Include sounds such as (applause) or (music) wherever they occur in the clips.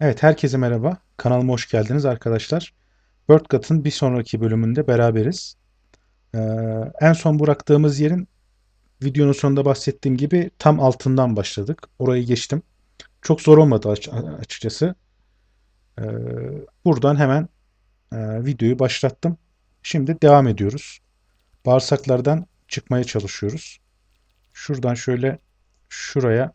Evet, herkese merhaba. Kanalıma hoş geldiniz arkadaşlar. WordCut'ın bir sonraki bölümünde beraberiz. Ee, en son bıraktığımız yerin videonun sonunda bahsettiğim gibi tam altından başladık. Orayı geçtim. Çok zor olmadı aç- açıkçası. Ee, buradan hemen e, videoyu başlattım. Şimdi devam ediyoruz. Bağırsaklardan çıkmaya çalışıyoruz. Şuradan şöyle şuraya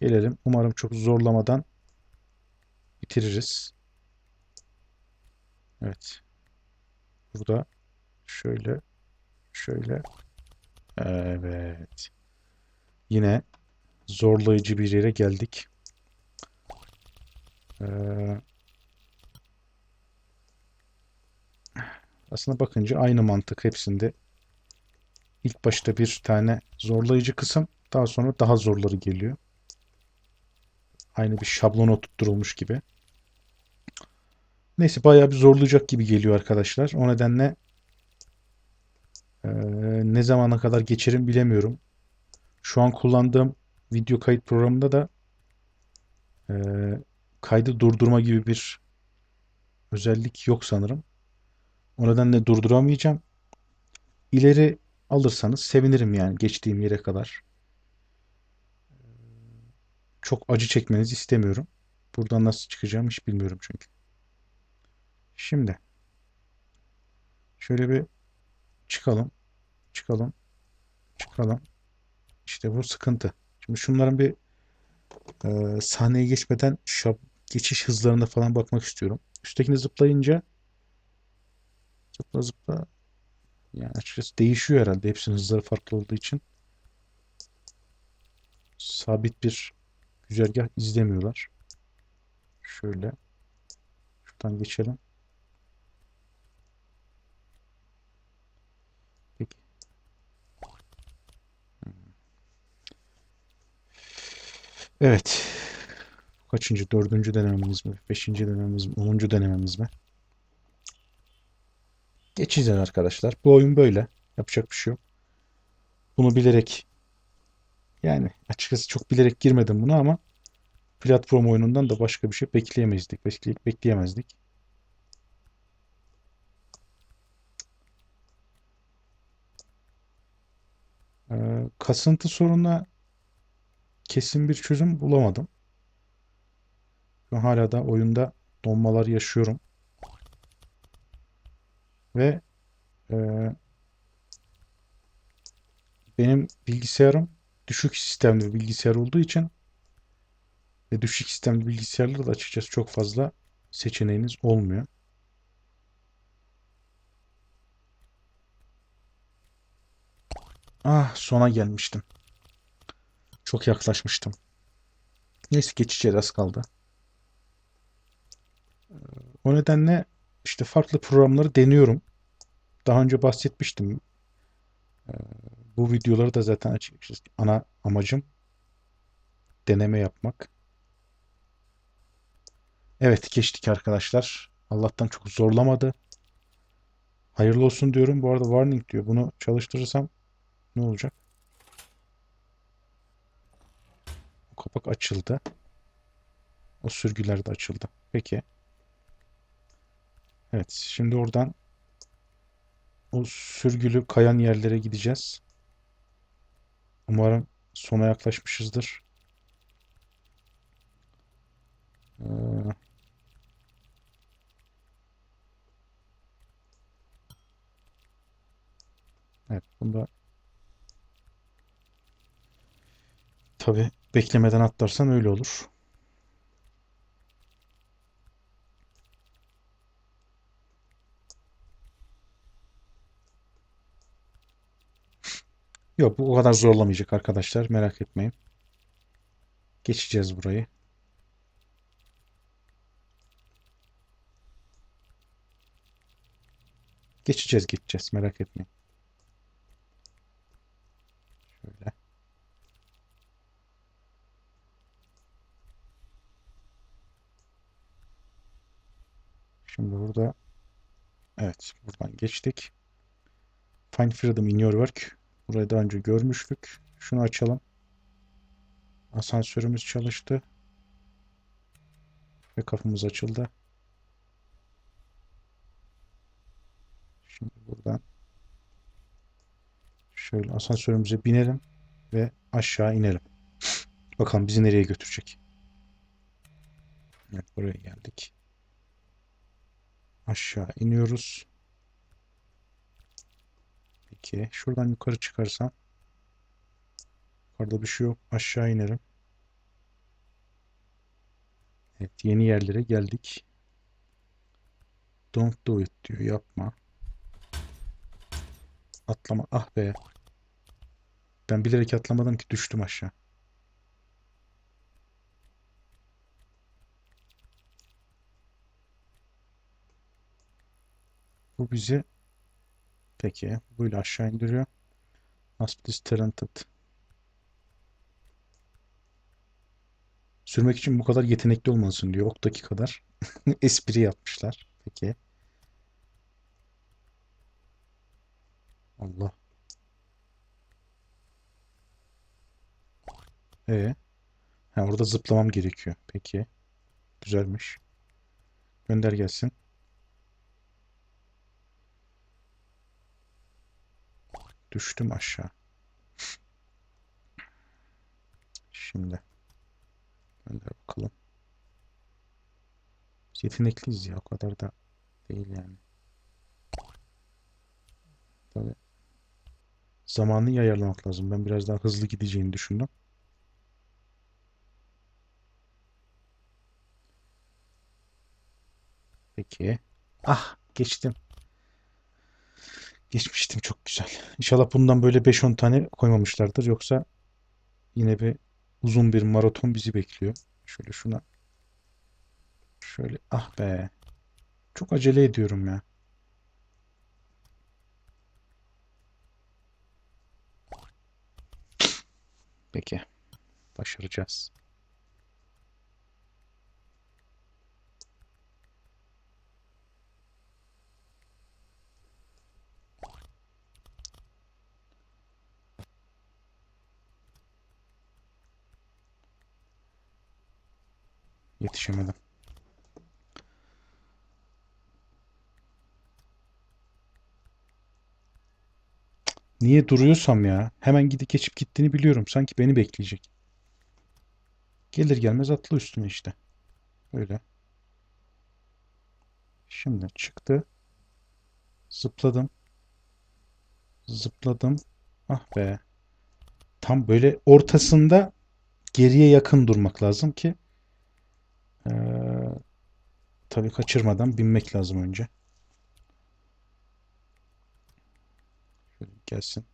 gelelim. Umarım çok zorlamadan bitiririz. Evet. Burada şöyle şöyle evet. Yine zorlayıcı bir yere geldik. Ee, aslında bakınca aynı mantık hepsinde. İlk başta bir tane zorlayıcı kısım, daha sonra daha zorları geliyor. Aynı bir şablona oturtturulmuş gibi. Neyse bayağı bir zorlayacak gibi geliyor arkadaşlar. O nedenle eee, ne zamana kadar geçerim bilemiyorum. Şu an kullandığım video kayıt programında da eee, kaydı durdurma gibi bir özellik yok sanırım. O nedenle durduramayacağım. İleri alırsanız sevinirim yani geçtiğim yere kadar. Çok acı çekmenizi istemiyorum. Buradan nasıl çıkacağım hiç bilmiyorum çünkü. Şimdi şöyle bir çıkalım, çıkalım, çıkalım. İşte bu sıkıntı. Şimdi şunların bir e, sahneye geçmeden şap, geçiş hızlarına falan bakmak istiyorum. Üsttekini zıplayınca zıpla zıpla yani açıkçası değişiyor herhalde. Hepsinin hızları farklı olduğu için sabit bir güzergah izlemiyorlar. Şöyle şuradan geçelim. Evet. Kaçıncı? Dördüncü denememiz mi? Beşinci denememiz mi? Onuncu denememiz mi? Geçeceğiz arkadaşlar. Bu oyun böyle. Yapacak bir şey yok. Bunu bilerek yani açıkçası çok bilerek girmedim buna ama platform oyunundan da başka bir şey bekleyemezdik. Bekley bekleyemezdik. Ee, kasıntı sorununa kesin bir çözüm bulamadım. An hala da oyunda donmalar yaşıyorum. Ve e, benim bilgisayarım düşük sistemli bir bilgisayar olduğu için ve düşük sistemli bilgisayarlarda da açıkçası çok fazla seçeneğiniz olmuyor. Ah sona gelmiştim. Çok yaklaşmıştım. Neyse geçeceğiz az kaldı. O nedenle işte farklı programları deniyorum. Daha önce bahsetmiştim. Ee, Bu videoları da zaten açıkçası ana amacım deneme yapmak. Evet geçtik arkadaşlar. Allah'tan çok zorlamadı. Hayırlı olsun diyorum. Bu arada warning diyor. Bunu çalıştırırsam ne olacak? O kapak açıldı. O sürgüler de açıldı. Peki. Evet. Şimdi oradan o sürgülü kayan yerlere gideceğiz. Umarım sona yaklaşmışızdır. Ee, evet. Bunda tabii beklemeden atlarsan öyle olur. (laughs) Yok bu o kadar zorlamayacak arkadaşlar. Merak etmeyin. Geçeceğiz burayı. Geçeceğiz geçeceğiz. Merak etmeyin. Şöyle. Şimdi burada evet buradan geçtik. Find freedom in your work. Burayı daha önce görmüştük. Şunu açalım. Asansörümüz çalıştı. Ve kapımız açıldı. Şimdi buradan şöyle asansörümüze binelim ve aşağı inelim. Bakalım bizi nereye götürecek. Evet buraya geldik. Aşağı iniyoruz. Peki şuradan yukarı çıkarsam yukarıda bir şey yok. Aşağı inerim. Evet yeni yerlere geldik. Don't do it diyor. Yapma. Atlama. Ah be. Ben bilerek atlamadım ki düştüm aşağı. Bu bizi peki böyle aşağı indiriyor. Must be talented. Sürmek için bu kadar yetenekli olmalısın diyor. Oktaki kadar. (laughs) Espri yapmışlar. Peki. Allah. E. Ha, orada zıplamam gerekiyor. Peki. Güzelmiş. Gönder gelsin. Düştüm aşağı. Şimdi. Gönder bakalım. Biz yetenekliyiz ya. O kadar da değil yani. Tabii. Zamanı ayarlamak lazım. Ben biraz daha hızlı gideceğini düşündüm. Peki. Ah geçtim. Geçmiştim çok güzel. İnşallah bundan böyle 5-10 tane koymamışlardır. Yoksa yine bir uzun bir maraton bizi bekliyor. Şöyle şuna. Şöyle ah be. Çok acele ediyorum ya. Peki. Başaracağız. Yetişemedim. Niye duruyorsam ya? Hemen gidip geçip gittiğini biliyorum. Sanki beni bekleyecek. Gelir gelmez atla üstüne işte. Böyle. Şimdi çıktı. Zıpladım. Zıpladım. Ah be. Tam böyle ortasında geriye yakın durmak lazım ki ee, tabii kaçırmadan binmek lazım önce. Şöyle gelsin.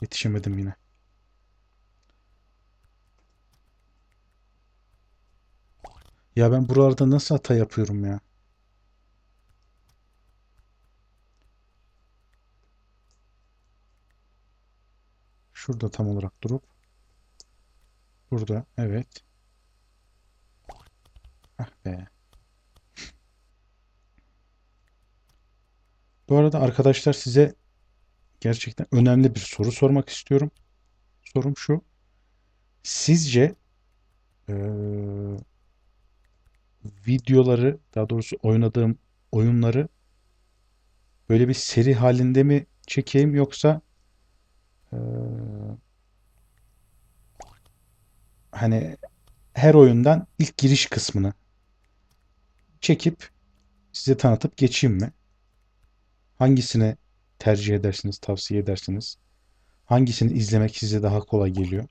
Yetişemedim yine. Ya ben buralarda nasıl hata yapıyorum ya? Şurada tam olarak durup burada evet. Bu arada arkadaşlar size gerçekten önemli bir soru sormak istiyorum. Sorum şu. Sizce eee, videoları daha doğrusu oynadığım oyunları böyle bir seri halinde mi çekeyim yoksa eee, hani her oyundan ilk giriş kısmını çekip size tanıtıp geçeyim mi? Hangisini tercih edersiniz, tavsiye edersiniz? Hangisini izlemek size daha kolay geliyor?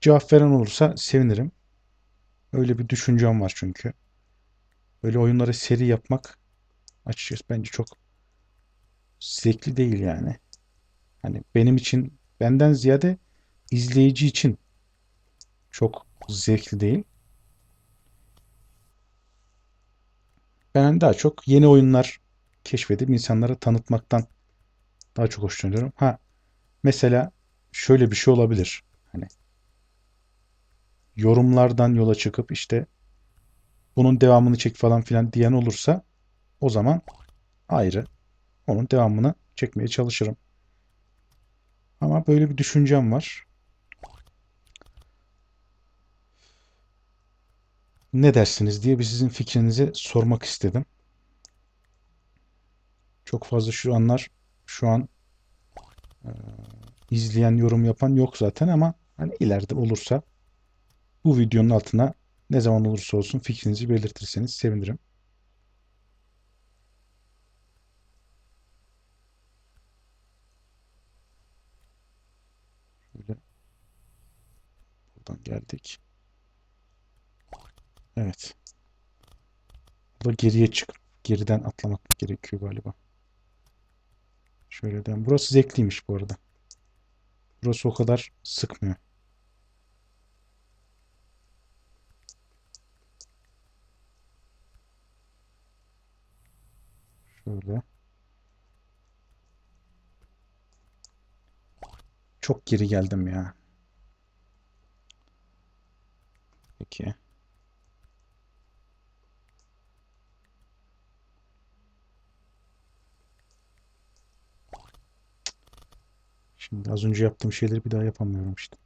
Cevap veren olursa sevinirim. Öyle bir düşüncem var çünkü. Böyle oyunları seri yapmak açıkçası bence çok zevkli değil yani. Hani benim için benden ziyade izleyici için çok zevkli değil. Ben daha çok yeni oyunlar keşfedip insanlara tanıtmaktan daha çok hoşlanıyorum. Ha mesela şöyle bir şey olabilir. Hani yorumlardan yola çıkıp işte bunun devamını çek falan filan diyen olursa o zaman ayrı. Onun devamını çekmeye çalışırım. Ama böyle bir düşüncem var. Ne dersiniz diye bir sizin fikrinizi sormak istedim. Çok fazla şu anlar şu an e, izleyen yorum yapan yok zaten ama hani ileride olursa bu videonun altına ne zaman olursa olsun fikrinizi belirtirseniz sevinirim. Şöyle buradan geldik. Evet. Burada geriye çıkıp geriden atlamak gerekiyor galiba. Şöyle den. Burası zevkliymiş bu arada. Burası o kadar sıkmıyor. Şöyle. Çok geri geldim ya. Peki. Şimdi az önce yaptığım şeyleri bir daha yapamıyorum işte.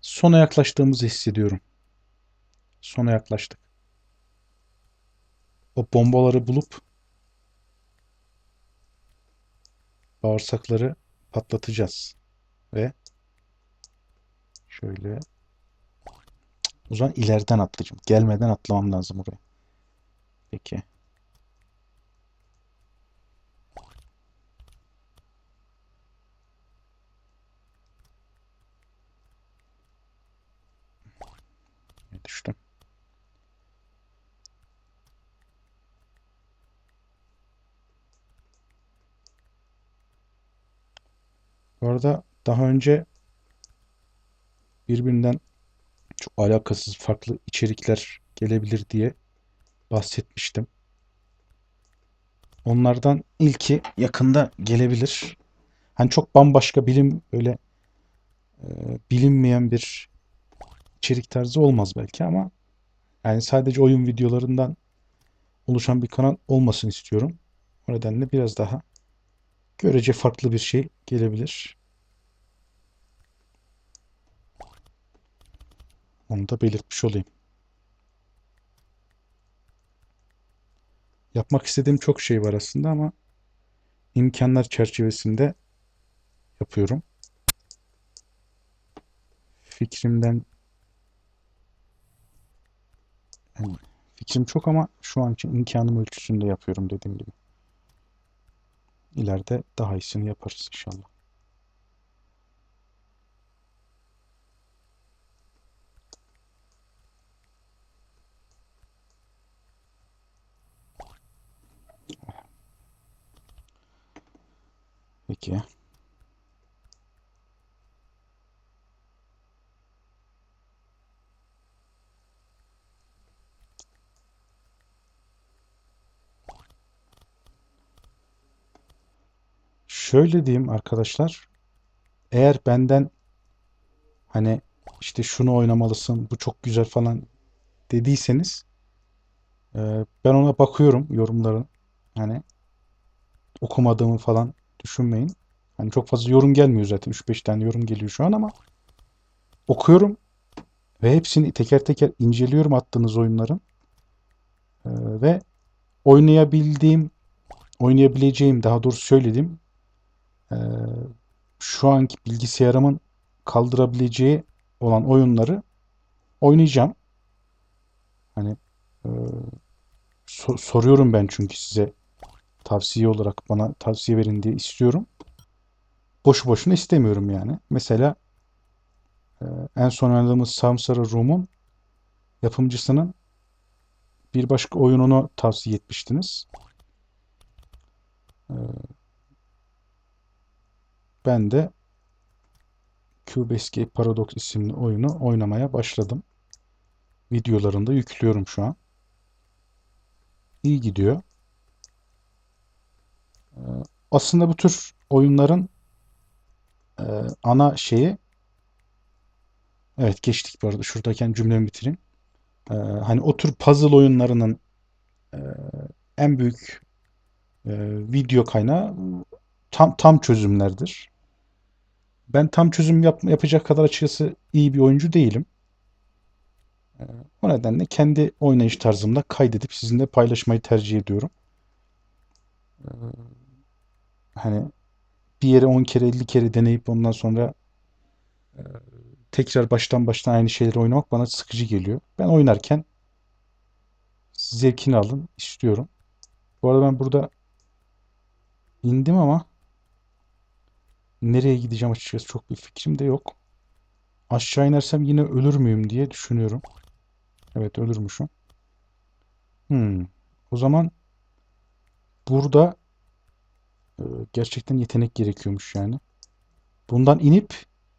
Sona yaklaştığımızı hissediyorum. Sona yaklaştık. O bombaları bulup bağırsakları patlatacağız. Ve şöyle o zaman ileriden atlayacağım. Gelmeden atlamam lazım oraya. Peki. Düştüm. Bu arada daha önce birbirinden çok alakasız farklı içerikler gelebilir diye bahsetmiştim. Onlardan ilki yakında gelebilir. Hani çok bambaşka bilim öyle e, bilinmeyen bir içerik tarzı olmaz belki ama yani sadece oyun videolarından oluşan bir kanal olmasını istiyorum. O nedenle biraz daha görece farklı bir şey gelebilir. Onu da belirtmiş olayım. Yapmak istediğim çok şey var aslında ama imkanlar çerçevesinde yapıyorum. Fikrimden yani fikrim çok ama şu an için imkanım ölçüsünde yapıyorum dediğim gibi. İleride daha iyisini yaparız inşallah. Peki. Şöyle diyeyim arkadaşlar. Eğer benden hani işte şunu oynamalısın, bu çok güzel falan dediyseniz e, ben ona bakıyorum yorumların. Hani okumadığımı falan düşünmeyin. Hani çok fazla yorum gelmiyor zaten. 3-5 tane yorum geliyor şu an ama okuyorum ve hepsini teker teker inceliyorum attığınız oyunların. E, ve oynayabildiğim, oynayabileceğim daha doğrusu söylediğim şu anki bilgisayarımın kaldırabileceği olan oyunları oynayacağım. Hani e, so- soruyorum ben çünkü size tavsiye olarak bana tavsiye verin diye istiyorum. Boşu boşuna istemiyorum yani. Mesela e, en son oynadığımız Samsara Room'un yapımcısının bir başka oyununu tavsiye etmiştiniz. Ben de Cube Escape Paradox isimli oyunu oynamaya başladım. Videolarını da yüklüyorum şu an. İyi gidiyor. Ee, aslında bu tür oyunların e, ana şeyi evet geçtik bu arada. Şuradayken cümlemi bitireyim. E, hani o tür puzzle oyunlarının e, en büyük e, video kaynağı tam tam çözümlerdir. Ben tam çözüm yap, yapacak kadar açıkçası iyi bir oyuncu değilim. E, o nedenle kendi oynayış tarzımda kaydedip sizinle paylaşmayı tercih ediyorum. E, hani bir yere 10 kere 50 kere deneyip ondan sonra e, tekrar baştan baştan aynı şeyleri oynamak bana sıkıcı geliyor. Ben oynarken zevkini alın istiyorum. Bu arada ben burada indim ama nereye gideceğim açıkçası çok bir fikrim de yok. Aşağı inersem yine ölür müyüm diye düşünüyorum. Evet ölürmüşüm. Hmm. O zaman burada e, gerçekten yetenek gerekiyormuş yani. Bundan inip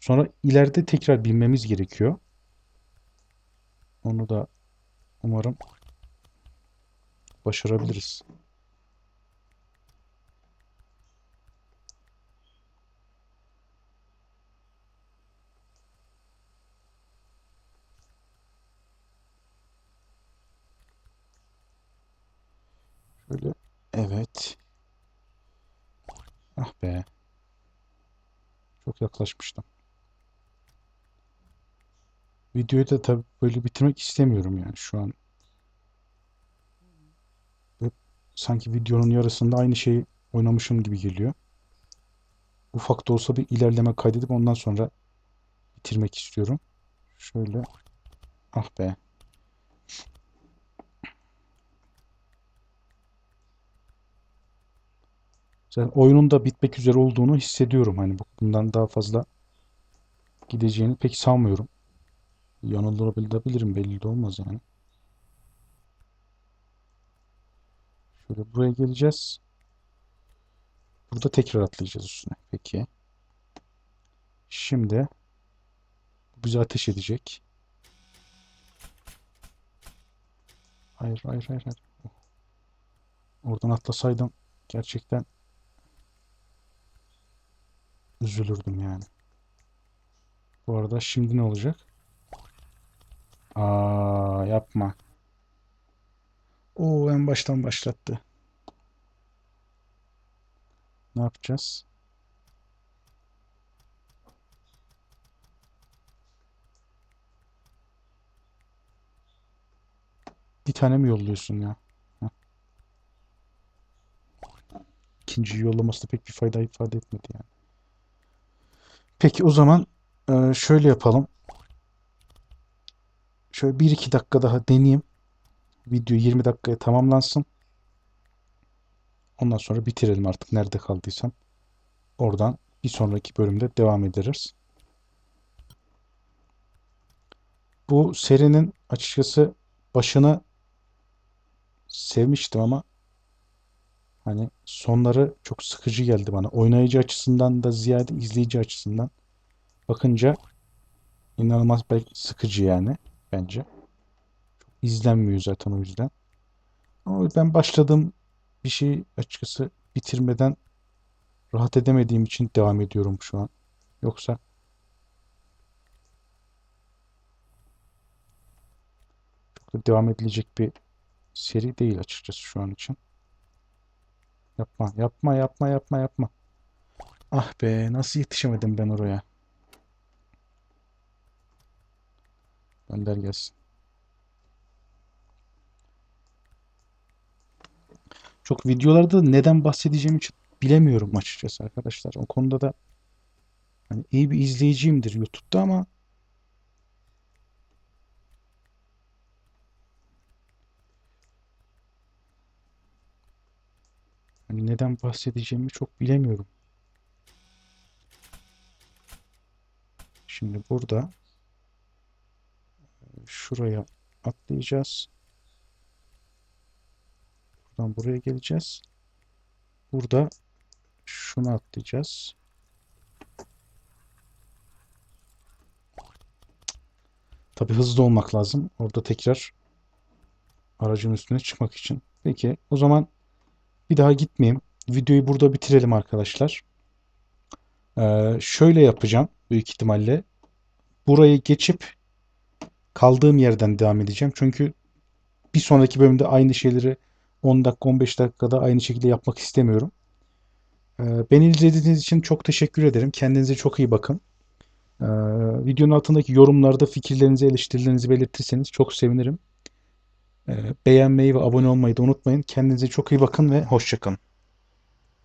sonra ileride tekrar binmemiz gerekiyor. Onu da umarım başarabiliriz. Şöyle evet. Ah be. Çok yaklaşmıştım. Videoyu da tabii böyle bitirmek istemiyorum yani şu an. Sanki videonun yarısında aynı şeyi oynamışım gibi geliyor. Ufak da olsa bir ilerleme kaydedip ondan sonra bitirmek istiyorum. Şöyle. Ah be. Zaten oyunun da bitmek üzere olduğunu hissediyorum. Hani bundan daha fazla gideceğini pek sanmıyorum. Yanılabilirim belli de olmaz yani. Şöyle buraya geleceğiz. Burada tekrar atlayacağız üstüne. Peki. Şimdi bizi ateş edecek. Hayır, hayır, hayır, hayır. Oradan atlasaydım gerçekten üzülürdüm yani. Bu arada şimdi ne olacak? Aa yapma. O en baştan başlattı. Ne yapacağız? Bir tane mi yolluyorsun ya? Heh. İkinciyi yollaması da pek bir fayda ifade etmedi yani. Peki o zaman e, şöyle yapalım. Şöyle 1-2 dakika daha deneyeyim. Video 20 dakikaya tamamlansın. Ondan sonra bitirelim artık nerede kaldıysam. Oradan bir sonraki bölümde devam ederiz. Bu serinin açıkçası başını sevmiştim ama hani sonları çok sıkıcı geldi bana. Oynayıcı açısından da ziyade izleyici açısından bakınca inanılmaz belki sıkıcı yani bence. Çok izlenmiyor zaten o yüzden. Ama ben başladığım bir şey açıkçası bitirmeden rahat edemediğim için devam ediyorum şu an. Yoksa devam edilecek bir seri değil açıkçası şu an için. Yapma, yapma, yapma, yapma, yapma. Ah be, nasıl yetişemedim ben oraya? Gönder gelsin. Çok videolarda neden bahsedeceğim için bilemiyorum açıkçası arkadaşlar. O konuda da hani iyi bir izleyiciyimdir YouTube'da ama hani neden bahsedeceğimi çok bilemiyorum. Şimdi burada şuraya atlayacağız. Buradan buraya geleceğiz. Burada şunu atlayacağız. Tabi hızlı olmak lazım. Orada tekrar aracın üstüne çıkmak için. Peki o zaman bir daha gitmeyeyim. Videoyu burada bitirelim arkadaşlar. Ee, şöyle yapacağım büyük ihtimalle. Burayı geçip kaldığım yerden devam edeceğim. Çünkü bir sonraki bölümde aynı şeyleri 10 dakika 15 dakikada aynı şekilde yapmak istemiyorum. Ee, beni izlediğiniz için çok teşekkür ederim. Kendinize çok iyi bakın. Ee, videonun altındaki yorumlarda fikirlerinizi, eleştirilerinizi belirtirseniz çok sevinirim. Ee, beğenmeyi ve abone olmayı da unutmayın. Kendinize çok iyi bakın ve hoşçakalın.